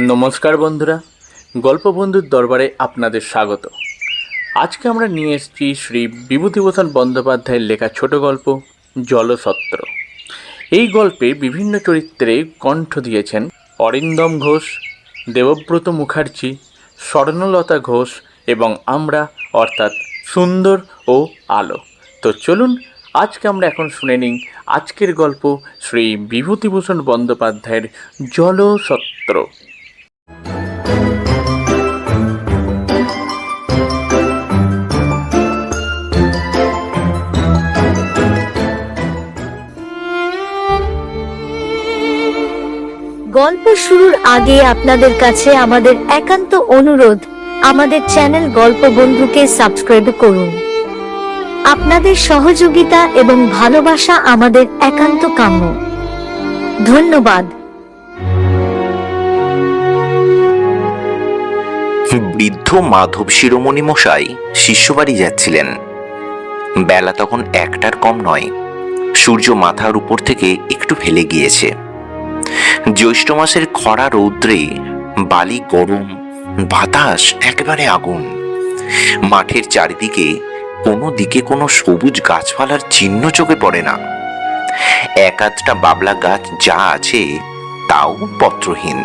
নমস্কার বন্ধুরা। গল্প বন্ধুর দরবারে আপনাদের স্বাগত। আজকে আমরা নিয়ে এসেছি শ্রী বিভূতিভূষণ বন্দ্যোপাধ্যায়ের লেখা ছোট গল্প, জলসত্র। এই গল্পে বিভিন্ন চরিত্রে কণ্ঠ দিয়েছেন অরিন্দম ঘোষ, দেবব্রত মুখার্জি, স্বর্ণলতা ঘোষ এবং আমরা, অর্থাৎ সুন্দর ও আলো। তো চলুন, আজকে আমরা এখন শুনে নিই আজকের গল্প শ্রী বিভূতিভূষণ বন্দ্যোপাধ্যায়ের জলসত্র। গল্প শুরুর আগে আপনাদের কাছে আমাদের একান্ত অনুরোধ, আমাদের চ্যানেল গল্প বন্ধুকে সাবস্ক্রাইব করুন। আপনাদের সহযোগিতা এবং ভালোবাসা আমাদের একান্ত কাম্য। ধন্যবাদ। বৃদ্ধ মাধব শিরোমণি মশাই শিষ্যবাড়ি যাচ্ছিলেন। বেলা তখন একটার কম নয়। সূর্য মাথার উপর থেকে একটু ফেলে গিয়েছে। জ্যৈষ্ঠ মাসের খরা রৌদ্রে বালি গরম, বাতাস একেবারে আগুন। মাঠের চারিদিকে কোনো দিকে কোনো সবুজ গাছপালার চিহ্ন চোখে পড়ে না। এক আধটা বাবলা গাছ যা আছে তাও পত্রহীন।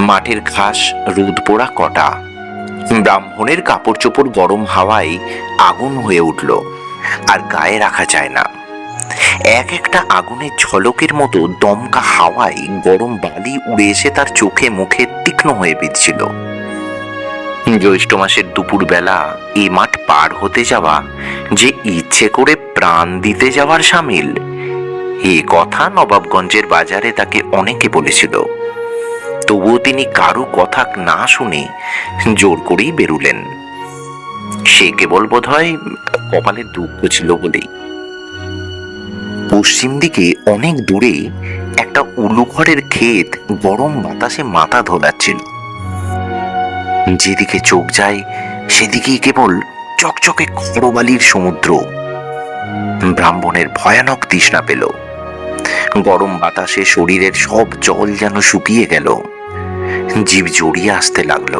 মাঠের ঘাস রোদ পোড়া কটা। ব্রাহ্মণের কাপড় চোপড় গরম হাওয়ায় আগুন হয়ে উঠল, আর গায়ে রাখা যায় না। এক একটা আগুনের ঝলকের মতো দমকা হাওয়ায় গরম বালি উড়ে এসে তার চোখে মুখে তীক্ষ্ণ হয়ে বিঁধছিল। জ্যৈষ্ঠ মাসের দুপুরবেলা এ মাঠ পার হতে যাওয়া যে ইচ্ছে করে প্রাণ দিতে যাওয়ার সামিল, এ কথা নবাবগঞ্জের বাজারে তাকে অনেকে বলেছিল। তবুও তিনি কারও কথা না শুনে জোর করেই বেরুলেন। সে কেবল বোধ হয় কপালে দুঃখ ছিল বলেই। পশ্চিম দিকে অনেক দূরে একটা উলু ঘরের ক্ষেত গরম বাতাসে মাথা ধোলাচ্ছিল। যেদিকে চোখ যায়, সেদিকেই কেবল চকচকে খড়বালির সমুদ্র। ব্রাহ্মণের ভয়ানক তৃষ্ণা পেল। গরম বাতাসে শরীরের সব জল যেন শুকিয়ে গেল। জীব জড়িয়ে আসতে লাগল।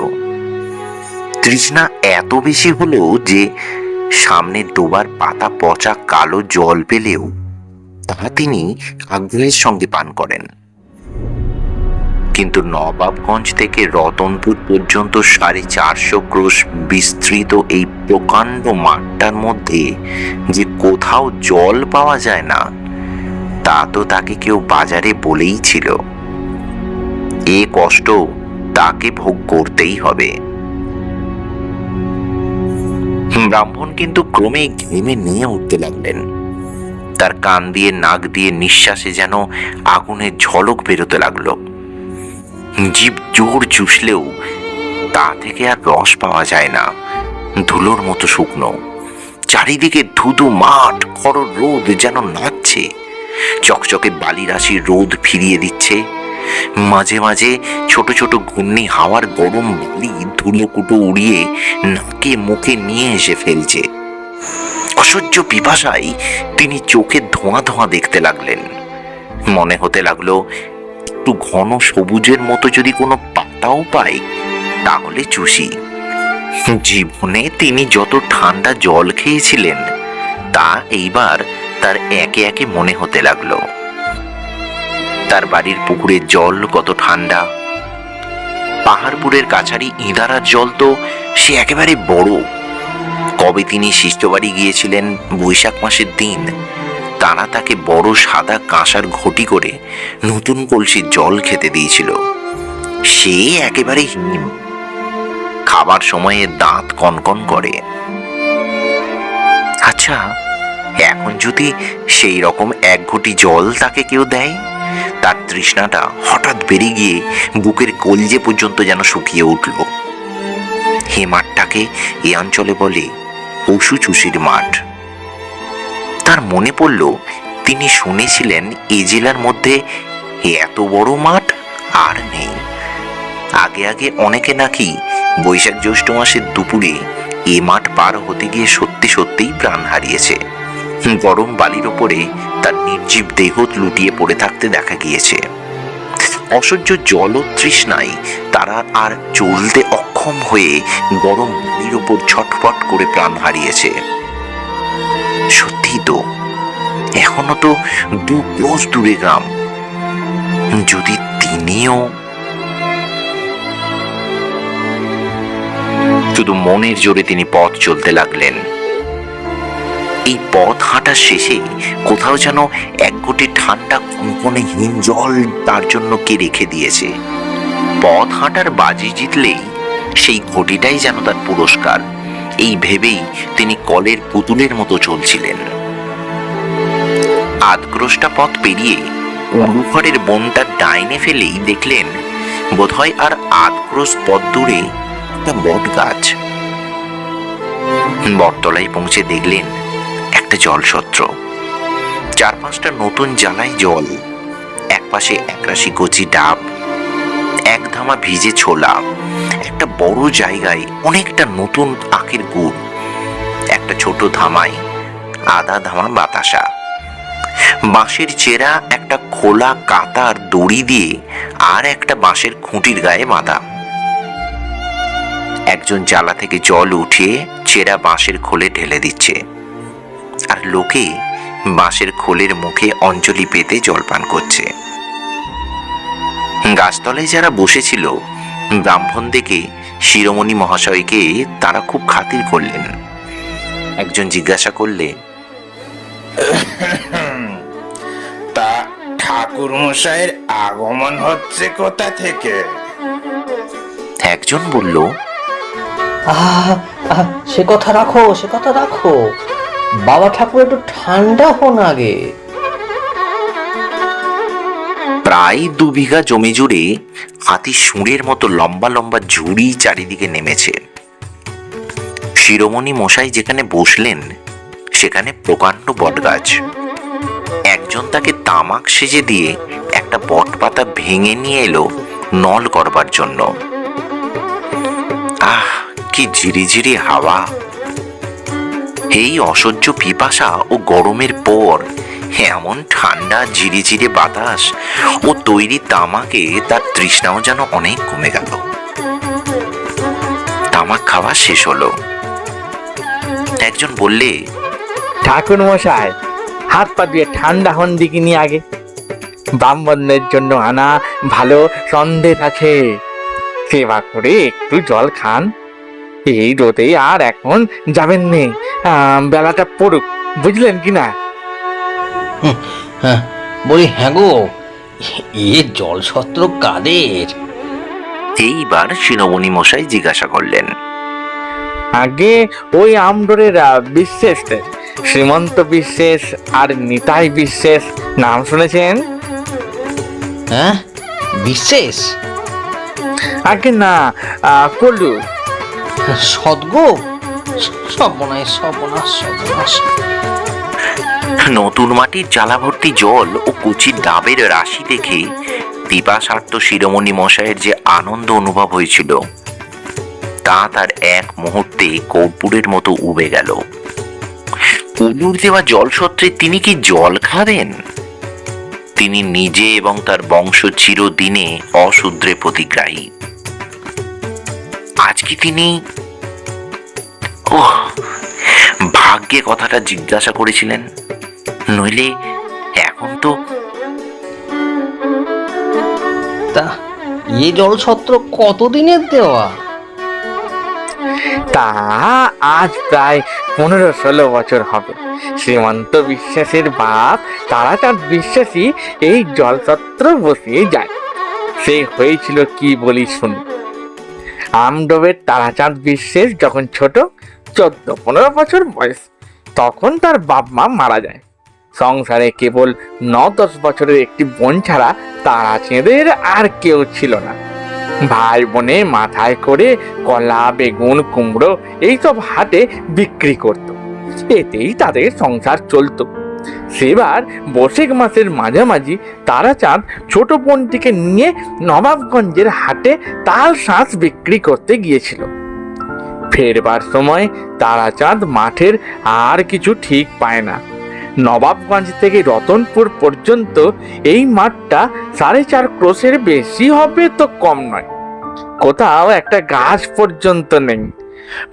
তৃষ্ণা এত বেশি হলো যে সামনে ডোবার পাতা পচা কালো জল পেলেও তা তিনি আগ্রহের সঙ্গে পান করেন। কিন্তু নবাবগঞ্জ থেকে রতনপুর পর্যন্ত সাড়ে চারশো ক্রোশ বিস্তৃত এই প্রকাণ্ড মাঠটার মধ্যে যে কোথাও জল পাওয়া যায় না, তা তো তাকে কেউ বাজারে বলেই ছিল। এ কষ্ট তাকে ভোগ করতেই হবে। ব্রাহ্মণ কিন্তু ক্রমে ঘেমে নিয়ে উঠতে লাগলেন। তার কান দিয়ে, নাক দিয়ে নিঃশ্বাসে যেন আগুনের ঝলক বেরোতে লাগল। জীব জোর চুষলেও তা থেকে আর রস পাওয়া যায় না। ধুলোর মতো শুকনো। চারিদিকে ধুধু মাঠ খড় রোদ যেন নাচছে। চকচকে বালি রাশি রোদ ফিরিয়ে দিচ্ছে। মাঝে মাঝে ছোট ছোট ঘূর্ণি হাওয়ার গরম বালি ধুলো কুটো উড়িয়ে নাকে, মুখে নিয়ে এসে ফেলছে। অসহ্য পিপাসায় তিনি চোখে ধোঁয়া ধোঁয়া দেখতে লাগলেন। মনে হতে লাগল, একটু ঘন সবুজের মতো যদি কোনো পাতাও পাই তাহলে চুষি। জীবনে তিনি যত ঠান্ডা জল খেয়েছিলেন, তা এইবার তার একে একে মনে হতে লাগল। তার বাড়ির পুকুরের জল কত ঠান্ডা। পাহাড়পুরের কাছারি ইঁদারার জল তো সে একেবারে বড়। কবে তিনি শিষ্টবাড়ি গিয়েছিলেন বৈশাখ মাসের দিন? তারা তাকে বড় সাদা কাঁসার ঘটি করে নতুন কলসির জল খেতে দিয়েছিল। সে একেবারে হিম। খাবার সময়ে দাঁত কনকন করে। আচ্ছা এখন যদি সেই রকম এক ঘটি জল তাকে কেউ দেয়? তার তৃষ্ণাটা হঠাৎ বেড়ে গিয়ে বুকের কলজে পর্যন্ত যেন শুকিয়ে উঠল। হে মাঠটাকে এ অঞ্চলে বলে পশু চুষির মাঠ। তার মনে পড়ল, তিনি শুনেছিলেন এ জেলার মধ্যে এত বড় মাঠ আর নেই। আগে আগে অনেকে নাকি বৈশাখ জ্যৈষ্ঠ মাসের দুপুরে এ মাঠ পার হতে গিয়ে সত্যি সত্যিই প্রাণ হারিয়েছে। গরম বালির ওপরে তার নির্জীব দেহ লুটিয়ে পড়ে থাকতে দেখা গিয়েছে। অসহ্য জল তৃষ্ণায় তারা আর চলতে অক্ষম হয়ে গরম পানির ওপর ছটফট করে প্রাণ হারিয়েছে। সত্যি তো, এখনও তো দু ক্রোশ দূরে গ্রাম। যদি তিনিও শুধু মনের জোরে তিনি পথ চলতে লাগলেন। এই পথ হাঁটার শেষে কোথাও যেন এক গোটে ঠান্ডা কনকনে হিম জল তার জন্য কে রেখে দিয়েছে। পথ হাঁটার বাজি জিতলেই সেই ঘটিটাই যেন তার পুরস্কার। এই ভেবেই তিনি কলের পুতুলের মতো চলছিলেন। আধগ্রস্টা পথ পেরিয়ে উলুঘরের বনটা ডাইনে ফেলেই দেখলেন, বোধহয় আর আধগ্রস পথ দূরে একটা বট গাছ। বটতলায় পৌঁছে দেখলেন একটা জলসত্র। চার পাঁচটা নতুন জ্বালায় জল। এক পাশে একরাশি কচি ডাব। ধামা ভিজে ছোলা একটা বড় জায়গায় অনেকটা নতুন আখের গুড়, একটা ছোট ধামায় আধা ধামা বাতাসা। বাঁশের চেরা, একটা খোলা কাতার দড়ি দিয়ে, আর একটা বাঁশের খুঁটির গায়ে বাঁধা একজন জ্বালা থেকে জল উঠিয়ে চেরা বাঁশের খোলে ঢেলে দিচ্ছে। আর লোকে বাঁশের খোলের মুখে অঞ্জলি পেতে জলপান করছে। গাছতলায় যারা বসেছিল ব্রাহ্মণ দেখে শিরোমণি মহাশয়কে তারা খুব খাতির করলেন। একজন জিজ্ঞাসা করলে তা ঠাকুর মশাইয়ের আগমন হচ্ছে কোথা থেকে? একজন বলল সে কথা রাখো সে কথা রাখো। বাবা ঠাকুর একটু ঠান্ডা হন আগে। প্রায় দু বিঘা জমি জুড়ে হাতি সুঁড়ের মতো লম্বা লম্বা ঝুড়ি চারিদিকে নেমেছে। শিরোমণি মশাই যেখানে বসলেন, সেখানে প্রকাণ্ড বটগাছ। একজন তাকে তামাক সেজে দিয়ে একটা বট পাতা ভেঙে নিয়ে এলো নল করবার জন্য। আহ, কি ঝিরিঝিরি হাওয়া। এই অসহ্য পিপাসা ও গরমের পর এমন ঠান্ডা, ঝিরিঝিরে বাতাস ও তৈরি তামাকে তার তৃষ্ণাও যেন অনেক কমে গেল। তামাক খাওয়া শেষ হলো। একজন বললে ঠাকুর মশাই হাত পা দিয়ে ঠান্ডা হন দিকে নিয়ে আগে। ব্রাহ্মণদের জন্য আনা ভালো সন্দেশ আছে। সেবা করে একটু জল খান। এই রোদে আর এখন যাবেন নে। বেলাটা পড়ুক, বুঝলেন কি না? হ্যাঁ। বলি হ্যাঁ গো এ জলছত্র কাদের? এইবার শিরোমণি মশাই জিজ্ঞাসা করলেন। আগে ওই আমডোরের বিশেষ শ্রীমন্ত বিশেষ আর নিতাই বিশেষ নাম শুনেছেন? হ্যাঁ? বিশেষ? আগে না কলু। সদ্গো? সর্বনাশ সর্বনাশ সর্বনাশ। নতুন মাটির জ্বালাভর্তি জল ও কুচি ডাবের রাশি দেখে পিপাসার্থ শিরোমণি মশাইয়ের যে আনন্দ অনুভব হয়েছিল, তা তার এক মুহূর্তে কর্পূরের মতো উবে গেল। কুলুর দেওয়া জল সত্ত্বে তিনি কি জল খাবেন? তিনি নিজে এবং তার বংশ চিরদিনে অশূদ্রে প্রতিগ্রাহী। আজকে তিনি ওহ, ভাগ্যে কথাটা জিজ্ঞাসা করেছিলেন নইলে এখন তো তা এ জলছত্র কতদিনের দেওয়া? তা আজ প্রায় পনেরো ষোলো বছর হবে। শ্রীমন্ত বিশ্বাসের বাপ তারাচাঁদ বিশ্বাসী এই জলছত্র বসিয়ে যায়। সে হয়েছিল কি বলি শুনুন আমডোবের তারাচাঁদ বিশ্বাস যখন ছোট চোদ্দ পনেরো বছর বয়স তখন তার বাপ মা মারা যায়। সংসারে কেবল ন দশ বছরের একটি বোন ছাড়া তারাচেঁদের আর কেউ ছিল না। ভাই বোনে মাথায় করে কলা, বেগুন, কুমড়ো এইসব হাটে বিক্রি করত। এতেই তাদের সংসার চলতো। সেবার বসেক মাসের মাঝামাঝি তারাচাঁদ ছোট বোনটিকে নিয়ে নবাবগঞ্জের হাটে তাল শাঁস বিক্রি করতে গিয়েছিল। ফেরবার সময় তারাচাঁদ মাঠের আর কিছু ঠিক পায় না। নবাবগঞ্জ থেকে রতনপুর পর্যন্ত এই মাঠটা সাড়ে চার ক্রোশের বেশি হবে তো কম নয়। কোথাও একটা গাছ পর্যন্ত নেই।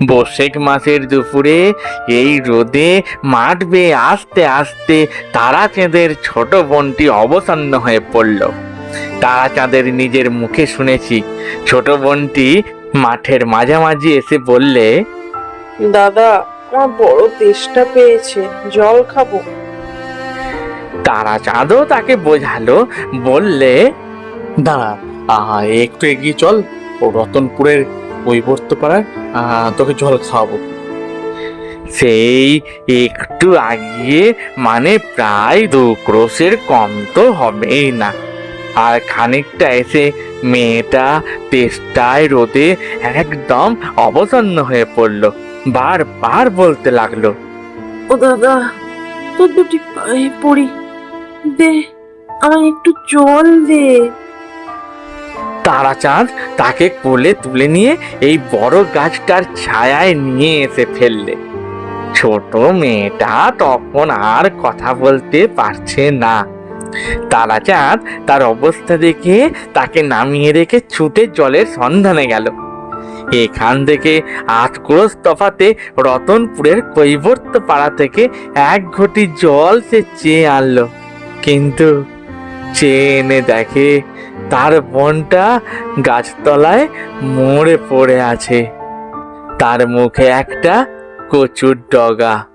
বৈশাখ মাসের দুপুরে এই রোদে মাঠ বেয়ে আস্তে আস্তে তারাচাঁদের ছোট বোনটি অবসন্ন হয়ে পড়ল। তারাচাঁদের নিজের মুখে শুনেছি। ছোট বোনটি মাঠের মাঝামাঝি এসে বললে, দাদা আমার বড় তেষ্টা পেয়েছে জল খাব। তারাচাঁদও তাকে বোঝালো বললে দাঁড়া আহা একটু এগিয়ে চল ও রতনপুরের কৈবর্ত পাড়ায় আহ, তোকে জল খাওয়াবো। সেই একটু আগিয়ে মানে প্রায় দু ক্রোশের কম তো হবেই না। আর খানিকটা এসে মেয়েটা তেষ্টায় রোদে একদম অবসন্ন হয়ে পড়ল। বারবার বলতে লাগল। ও দাদা তোর দুটি পায়ে পড়ি। দে আমায় একটু জল দে। তারাচাঁদ তাকে কোলে তুলে নিয়ে এই বড় গাছটার ছায়ায় নিয়ে এসে ফেললে। ছোট মেয়েটা তখন আর কথা বলতে পারছে না। তারাচাঁদ তার অবস্থা দেখে তাকে নামিয়ে রেখে ছুটে জলের সন্ধানে গেল। এখান থেকে আট ক্রোশ তফাতে রতনপুরের কৈবর্ত পাড়া থেকে এক ঘটি জল সে চেয়ে আনলো। কিন্তু চেয়ে এনে দেখে তার বোনটা গাছতলায় মরে পড়ে আছে। তার মুখে একটা কচুর ডগা।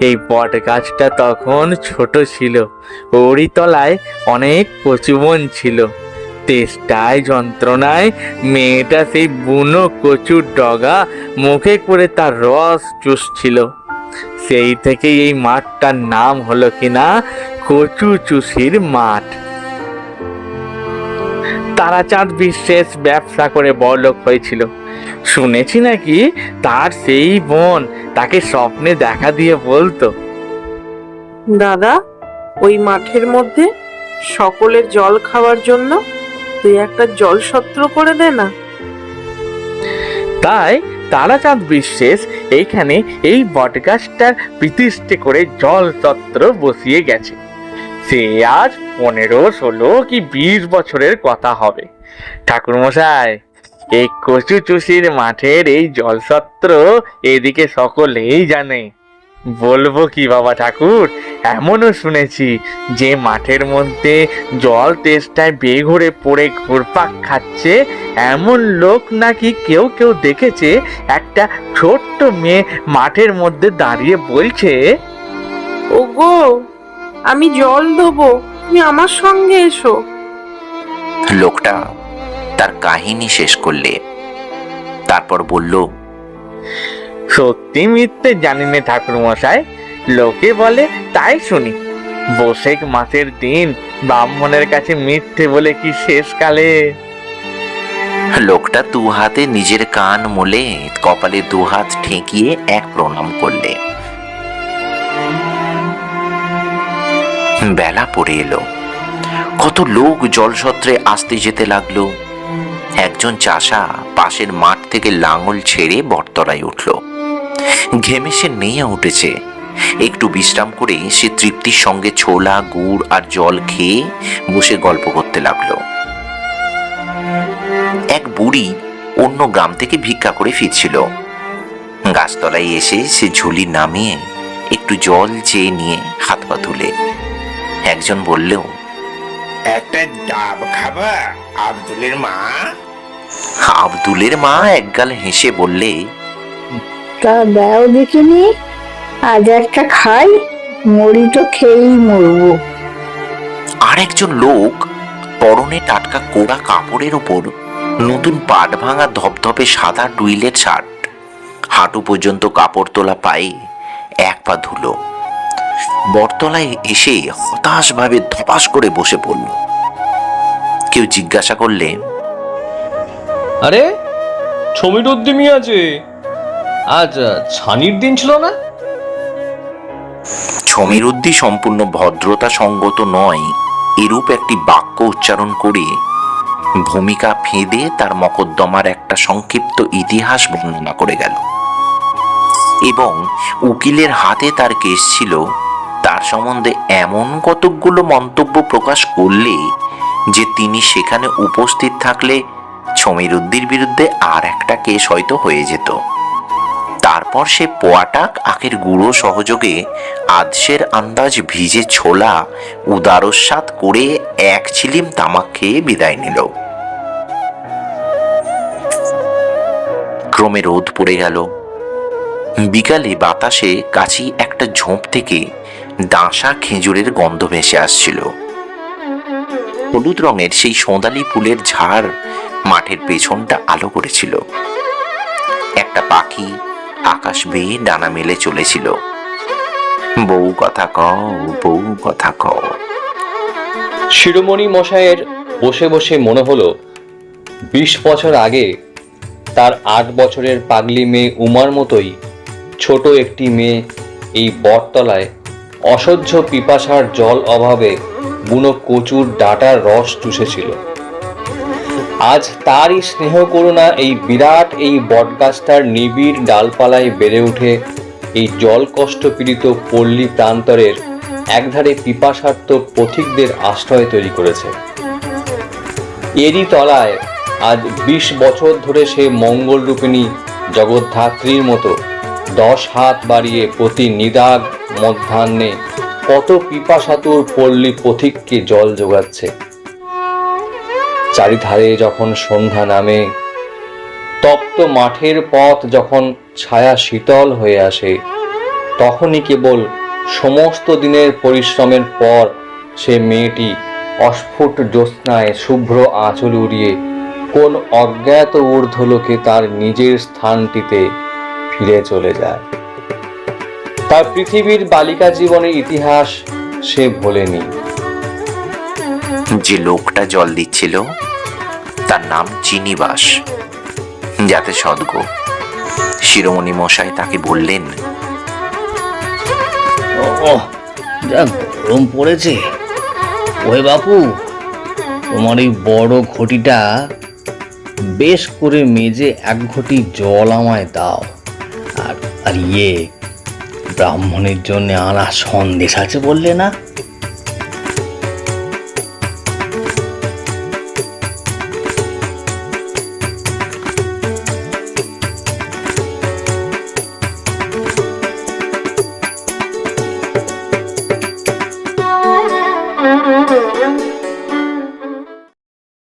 এই বট গাছটা তখন ছোট ছিল, ওরই তলায় অনেক কচুবন ছিল। তেষ্টায় যন্ত্রণায় মেয়েটা সেই বুনো কচুর ডগা মুখে করে তার রস চুষছিল। সেই থেকে এই মাঠটার নাম হলো কিনা কচু চুষির মাঠ। তারাচাঁদ বিশেষ ব্যবসা করে বড়লোক হয়েছিল। শুনেছি নাকি তার সেই বোন তাকে স্বপ্নে দেখা দিয়ে বলতো, দাদা, ওই মাঠের মধ্যে সকলের জল খাওয়ার জন্য তুই একটা জল সত্র করে দে না। তাই তারাচাঁদ বিশেষ এইখানে এই বটগাছটার প্রতিষ্ঠে করে জল তত্র বসিয়ে গেছে। সে আজ পনেরো, ষোলো কি বিশ বছরের কথা হবে। ঠাকুরমশাই, এই কচু চুষির মাঠের এই জলসত্র এদিকে সকলেই জানে। বলব কি বাবা ঠাকুর? এমনও শুনেছি যে মাঠের মধ্যে জল তেষ্টায় বেঘরে পড়ে ঘুরপাক খাচ্ছে এমন লোক নাকি কেউ কেউ দেখেছে একটা ছোট্ট মেয়ে মাঠের মধ্যে দাঁড়িয়ে বলছে ওগো আমি জল দেবো তুমি আমার সঙ্গে এসো। লোকটা তার কাহিনী শেষ করলে তারপর বলল সত্যি মিথ্যে জানি না ঠাকুর মশাই লোকে বলে, তাই শুনি। বৈশাখ মাসের দিন, ব্রাহ্মণের কাছে মিথ্যে বলে কি শেষকালে লোকটা দু হাতে নিজের কান মোলে, কপালে দু হাত ঠেকিয়ে এক প্রণাম করলে। বেলা পড়ে এলো। কত লোক জলসত্রে আসতে যেতে লাগল। একজন চাষা পাশের মাঠ থেকে লাঙল ছেড়ে বটতলায় উঠল। ঘেমে সে নেয়ে উঠেছে। একটু বিশ্রাম করে সে তৃপ্তির সঙ্গে ছোলা গুড় আর জল খেয়ে বসে গল্প করতে লাগল। এক বুড়ি অন্য গ্রাম থেকে ভিক্ষা করে ফিরছিল। গাছতলায় এসে সে ঝুলি নামিয়ে একটু জল চেয়ে নিয়ে হাত পা তুলে একজন বললেও একটা ডাব খাবা আব্দুলের মা? আব্দুলের মা একগাল হেসে বললে তা দাও দেখিনি আজ একটা খাই মরি তো খেয়েই মরবো। আর একজন লোক পরনে টাটকা কোড়া কাপড়ের ওপর নতুন পাট ভাঙা ধপধপে সাদা টুইলের শার্ট। হাঁটু পর্যন্ত কাপড় তোলা পায়ে এক পা ধুলো। বটতলায় এসে হতাশভাবে ধপাস করে বসে পড়ল। কেউ জিজ্ঞাসা করলে আরে ছবির উদ্যমী আছে? আজ ছানির দিন ছিল না? সমীরুদ্ধি সম্পূর্ণ ভদ্রতা সঙ্গত নয়, এরূপ একটি বাক্য উচ্চারণ করে ভূমিকা ফেঁদে তার মকদ্দমার একটা সংক্ষিপ্ত ইতিহাস বর্ণনা করে গেল। এবং উকিলের হাতে তার কেস ছিল, তার সম্বন্ধে এমন কতকগুলো মন্তব্য প্রকাশ করলে যে তিনি সেখানে উপস্থিত থাকলে সমীরুদ্দির বিরুদ্ধে আর একটা কেস হয়তো হয়ে যেত। তারপর সে পোয়াটাক আখের গুঁড়ো সহযোগে আদশের আন্দাজ ভিজে ছোলা উদারস্বাদ করে এক ছিলিম তামাক খেয়ে বিদায় নিল। ক্রমে রোদ পড়ে গেল। বিকালে বাতাসে কাছি একটা ঝোপ থেকে ডাঁসা খেজুরের গন্ধ ভেসে আসছিল। হলুদ রঙের সেই সোঁদালি ফুলের ঝাড় মাঠের পেছনটা আলো করেছিল। একটা পাখি আকাশ বেয়ে ডানা মেলে চলেছিল। বউ কথা কও, বউ কথা কও। শিরোমণি মশাইয়ের বসে বসে মনে হলো, বিশ বছর আগে তার আট বছরের পাগলি মেয়ে উমার মতোই ছোট একটি মেয়ে এই বটতলায় অসহ্য পিপাসার জল অভাবে বুনো কচুর ডাটার রস চুষেছিল। আজ তারই স্নেহ করুণা এই বিরাট এই বটগাছটার নিবিড় ডালপালায় বেড়ে উঠে এই জল কষ্ট পীড়িত পল্লী প্রান্তরের একধারে পিপাসার্থ পথিকদের আশ্রয় তৈরি করেছে। এরই তলায় আজ বিশ বছর ধরে সে মঙ্গলরূপিণী জগদ্ধাত্রীর মতো দশ হাত বাড়িয়ে প্রতি নিদাগ মধ্যাহ্নে কত পিপাসাতুর পল্লী পথিককে জল যোগাচ্ছে। চারিধারে যখন সন্ধ্যা নামে তপ্ত মাঠের পথ যখন ছায়া শীতল হয়ে আসে, তখনই কেবল সমস্ত দিনের পরিশ্রমের পর সে মেয়েটি অস্ফুট জ্যোৎস্নায় শুভ্র আঁচল উড়িয়ে কোন অজ্ঞাত ঊর্ধ্বলোকে তার নিজের স্থানটিতে ফিরে চলে যায়। তার পৃথিবীর বালিকা জীবনের ইতিহাস সে ভোলেনি। যে লোকটা জল দিচ্ছিল, তার নাম চিনিবাস। যাতে সদ্গ। শিরোমণি মশাই তাকে বললেন গরম পড়েছে। ওই বাপু, তোমার এই বড় ঘটিটা বেশ করে মেজে এক ঘটি জল আমায় দাও। আর আর ইয়ে ব্রাহ্মণের জন্য আনা সন্দেশ আছে বললে না?